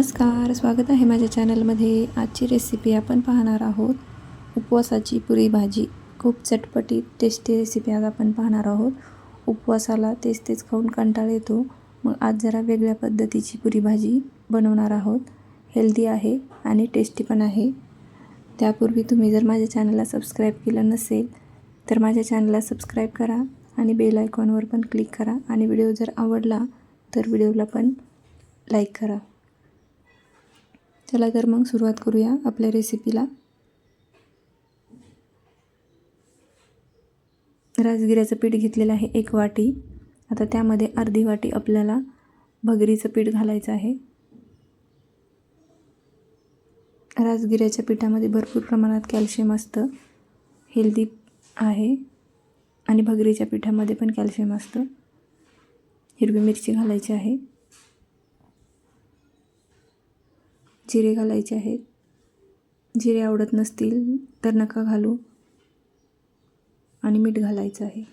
नमस्कार स्वागत आहे माझ्या चॅनलमध्ये. आजची रेसिपी आपण पाहणार आहोत. उपवासाची पुरी भाजी. खूप चटपटीत टेस्टी रेसिपी आज आपण पाहणार आहोत. उपवासाला तेच तेच खाऊन कंटाळ येतो. मग आज जरा वेगळ्या पद्धतीची पुरी भाजी बनवणार आहोत. हेल्दी आहे आणि टेस्टी पण आहे. त्यापूर्वी तुम्ही जर माझ्या चॅनलला सबस्क्राईब केलं नसेल तर माझ्या चॅनलला सबस्क्राईब करा आणि बेल आयकॉनवर पण क्लिक करा. आणि व्हिडिओ जर आवडला तर व्हिडिओला पण लाईक करा. चला तर मग सुरुवात करूया आपल्या रेसिपीला राजगिऱ्याचं पीठ घेतलेलं आहे एक वाटी. आता त्यामध्ये अर्धी वाटी आपल्याला भगरीचं पीठ घालायचं आहे. राजगिऱ्याच्या पिठामध्ये भरपूर प्रमाणात कॅल्शियम असतं. हेल्दी आहे. आणि भगरीच्या पिठामध्ये पण कॅल्शियम असतं. हिरवी मिरची घालायची आहे. जिरे घालायचे आहेत. जिरे आवडत नसतील तर नका घालू. आणि मीठ घालायचं आहे.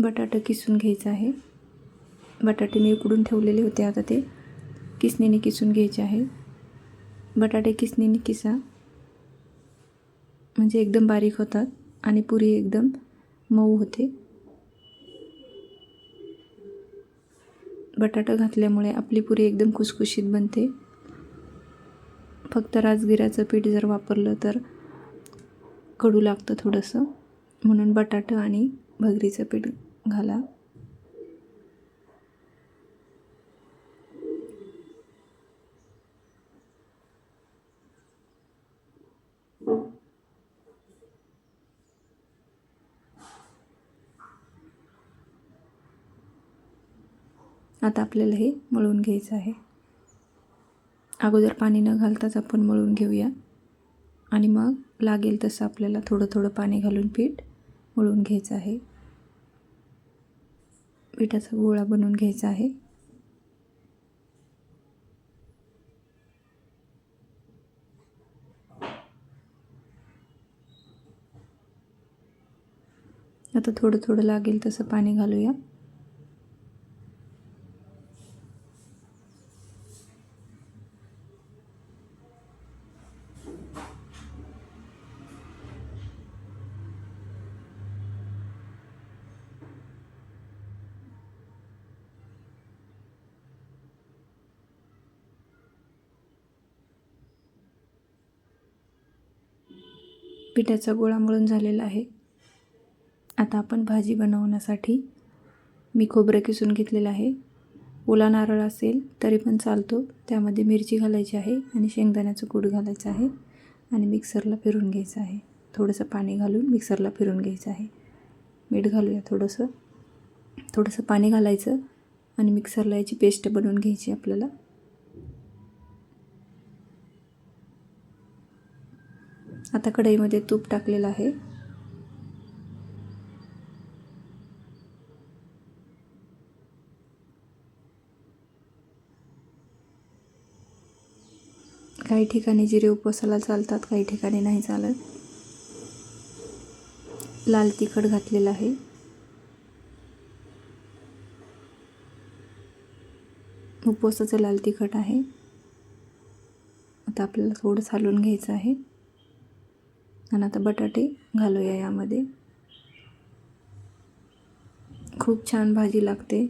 बटाटा किसून घ्यायचं आहे. बटाटे मी उकडून ठेवलेले होते आता ते. किसणीने किसून घ्यायचे आहे. बटाटे किसणीने किसा. म्हणजे एकदम बारीक होतात आणि पुरी एकदम मऊ होते. बटाटा घातल्यामुळे आपली पुरी एकदम खुसखुशीत बनते. फक्त राजगिऱ्याचं पीठ जर वापरलं तर कडू लागतं थोडंसं. म्हणून बटाटं आणि भगरीचं पीठ घाला. आता आपल्याला हे मळून घ्यायचं आहे. अगोदर पाणी न घालताच आपण मळून घेऊया. आणि मग लागेल तसं आपल्याला थोडं थोडं पाणी घालून पीठ मळून घ्यायचं आहे. पिठाचा गोळा बनवून घ्यायचा आहे. आता थोडं थोडं लागेल तसं पाणी घालूया. पिठाचा गोळा मळून झालेला आहे. आता आपण भाजी बनवण्यासाठी मी खोबरं किसून घेतलेलं आहे. ओला नारळ असेल तरी पण चालतो. त्यामध्ये मिरची घालायची आहे आणि शेंगदाण्याचं कूड घालायचं आहे आणि मिक्सरला फिरून घ्यायचं आहे. थोडंसं पाणी घालून मिक्सरला फिरून घ्यायचं आहे. मीठ घालूया थोडंसं. थोडंसं पाणी घालायचं आणि मिक्सरला याची पेस्ट बनवून घ्यायची आपल्याला. आता कढईमध्ये तूप टाकलेलं आहे. काही ठिकाणी जिरे उपवासाला चालतात काही ठिकाणी नाही चालत. लाल तिखट घातलेलं आहे. उपवासाचं लाल तिखट आहे. आता आपल्याला थोडं चालून घ्यायचं आहे. आणि आता बटाटे घालूया यामध्ये. खूप छान भाजी लागते.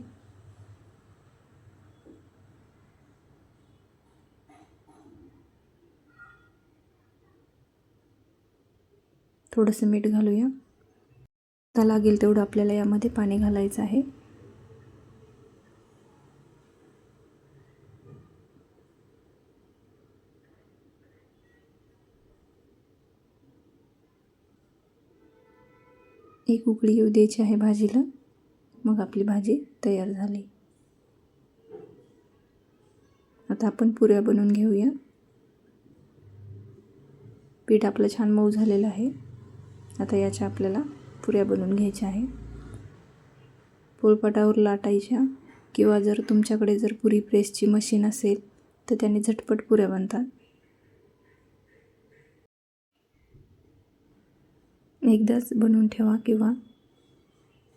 थोडंसं मीठ घालूया. आता लागेल तेवढं आपल्याला यामध्ये पाणी घालायचं आहे. एक उकळी येऊ द्यायची आहे भाजीला. मग आपली भाजी तयार झाली. आता आपण पुऱ्या बनवून घेऊया. पीठ आपलं छान मऊ झालेलं आहे. आता याच्या आपल्याला पुऱ्या बनवून घ्यायच्या आहे. पोळपाटावर लाटायच्या किंवा जर तुमच्याकडे जर पुरी प्रेसची मशीन असेल तर त्याने झटपट पुऱ्या बनतात. एकदाच बनवून ठेवा किंवा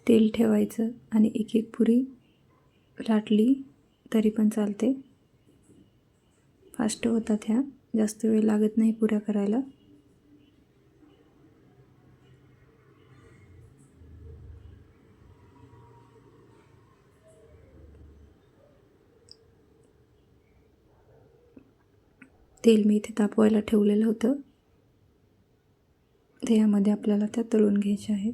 तेल ठेवायचं आणि एक एक पुरी लाटली तरी पण चालते. फास्ट होतात ह्या. जास्त वेळ लागत नाही पुऱ्या करायला. तेल मी इथे तापवायला ठेवलेलं होतं. ते यामध्ये आपल्याला त्या तळून घ्यायच्या आहेत.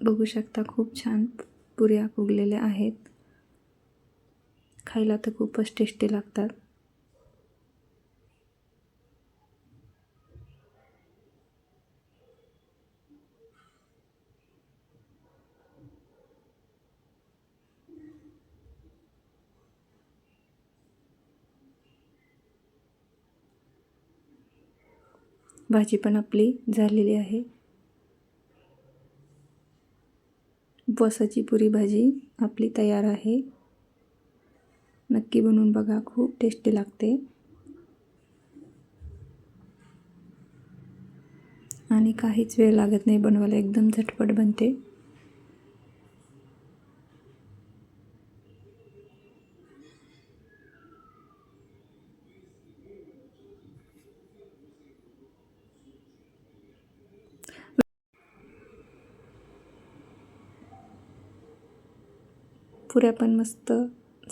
बघू शकता खूप छान पुऱ्या फुगलेल्या आहेत. खायला तर खूपच टेस्टी लागतात. भाजी पण आपली झालेली आहे. उपवासाची पुरी भाजी आपली तयार आहे. नक्की बनवून बघा खूप टेस्टी लागते. आणि काहीच वेळ लागत नाही बनवायला एकदम झटपट बनते. पुऱ्या पण मस्त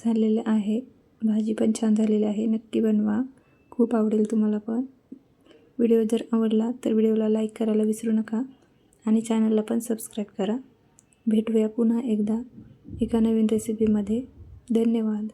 झालेल्या आहे. भाजी पण छान झालेली आहे. नक्की बनवा. खूप आवडेल तुम्हाला पण. व्हिडिओ जर आवडला तर व्हिडिओला लाईक करायला विसरू नका आणि चॅनलला पण सबस्क्राईब करा. भेटूया पुन्हा एकदा एका नवीन रेसिपीमध्ये धन्यवाद.